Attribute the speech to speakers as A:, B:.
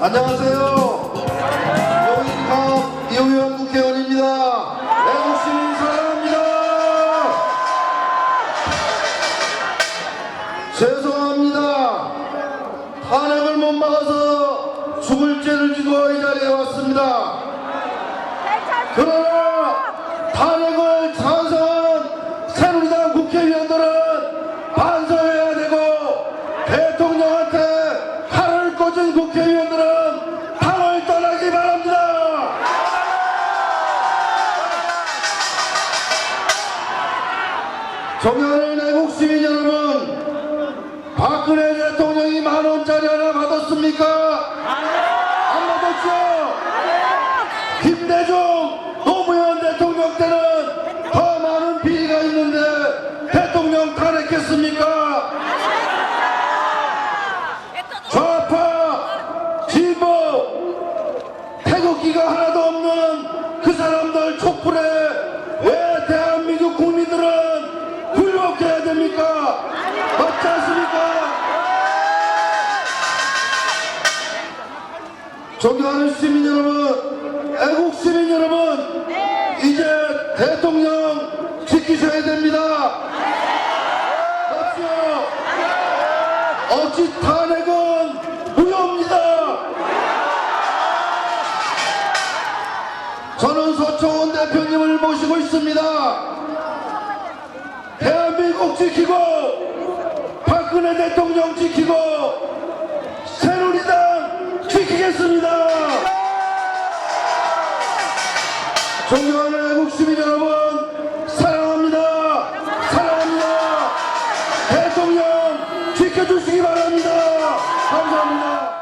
A: 안녕하세요. 용인갑 이호연 국회의원입니다. 애국시민 사랑합니다. 죄송합니다. 탄핵을 못 막아서 죽을 죄를 지고 이 자리에 왔습니다. 그러나 탄핵을 찬성한 새누리당 국회의원들은 반성해야 되고 대통령 존경하는 애국 시민 여러분, 박근혜 대통령이 만 원짜리 하나 받았습니까? 안 받았죠? 김대중 노무현 대통령 때는 더 많은 비리가 있는데 대통령 탄핵했습니까? 좌파, 진보, 태극기가 하나도 없는 그 사람 존경하는 시민 여러분, 애국 시민 여러분, 이제 대통령 지키셔야 됩니다. 맞죠? 어찌 탄핵은 무효입니다. 저는 서초원 대표님을 모시고 있습니다. 대한민국 지키고 박근혜 대통령 지키고 지키겠습니다. 존경하는 애국 시민 여러분, 사랑합니다. 사랑합니다. 대통령 지켜주시기 바랍니다. 감사합니다.